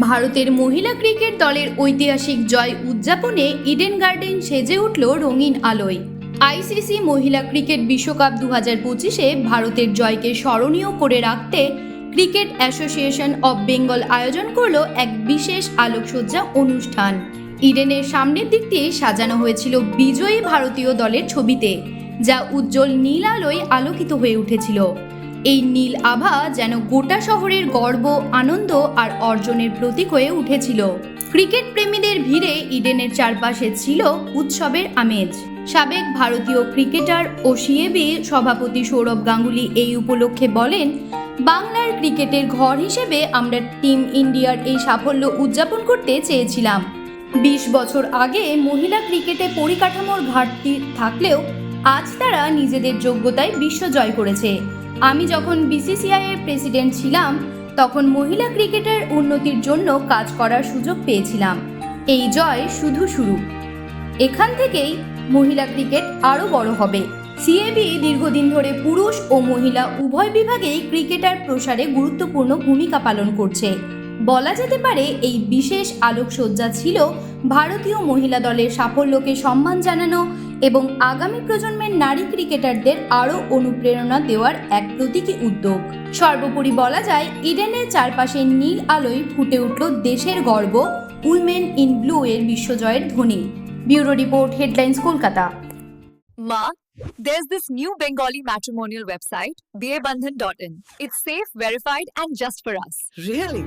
ভারতের মহিলা ক্রিকেট দলের ঐতিহাসিক জয় উদযাপনে ইডেন গার্ডেন সেজে উঠল রঙিন আলোয়। আইসিসি মহিলা ক্রিকেট বিশ্বকাপ দু হাজার পঁচিশে ভারতের জয়কে স্মরণীয় করে রাখতে ক্রিকেট অ্যাসোসিয়েশন অব বেঙ্গল আয়োজন করল এক বিশেষ আলোকসজ্জা অনুষ্ঠান। ইডেনের সামনের দিক দিয়ে সাজানো হয়েছিল বিজয়ী ভারতীয় দলের ছবিতে, যা উজ্জ্বল নীল আলোয় আলোকিত হয়ে উঠেছিল। এই নীল আভা যেন গোটা শহরের গর্ব, আনন্দ আর অর্জনের প্রতীক হয়ে উঠেছিল। ক্রিকেট প্রেমীদের ভিড়ে ইডেনের চারপাশে ছিল উৎসবের আমেজ। সাবেক ভারতীয় ক্রিকেটার ও সিএবি সভাপতি সৌরভ গাঙ্গুলি এই উপলক্ষে বলেন, বাংলার ক্রিকেটের ঘর হিসেবে আমরা টিম ইন্ডিয়ার এই সাফল্য উদযাপন করতে চেয়েছিলাম। বিশ বছর আগে মহিলা ক্রিকেটে পরিকাঠামোর ঘাটতি থাকলেও আজ তারা নিজেদের যোগ্যতায় বিশ্ব জয় করেছে। আমি যখন বিসিসিআই এর প্রেসিডেন্ট ছিলাম, তখন মহিলা ক্রিকেটের উন্নতির জন্য কাজ করার সুযোগ পেয়েছিলাম। এই জয় শুধু শুরু। এখান থেকেই মহিলা ক্রিকেট আরও বড় হবে। সিএবি দীর্ঘদিন ধরে পুরুষ ও মহিলা উভয় বিভাগেই ক্রিকেটার প্রসারে গুরুত্বপূর্ণ ভূমিকা পালন করছে। বলা যেতে পারে এই বিশেষ আলোকসজ্জা ছিল ভারতীয় মহিলা দলের সাফল্যকে সম্মান জানানো এবং আগামী প্রজন্মের নারী ক্রিকেটারদের আরও অনুপ্রেরণা দেওয়ার এক প্রতীকী উদ্যোগ সর্বোপরি বলা যায় ইডেনের চারপাশে নীল আলোয় ফুটে উঠল দেশের গর্ব উইমেন ইন ব্লু এর বিশ্বজয়ের ধ্বনি bureau report headlines Kolkata Ma, there's this new Bengali matrimonial website, bearbandhan.in. It's safe, verified, and just for us. Really?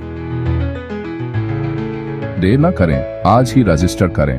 देर न करें आज ही रजिस्टर करें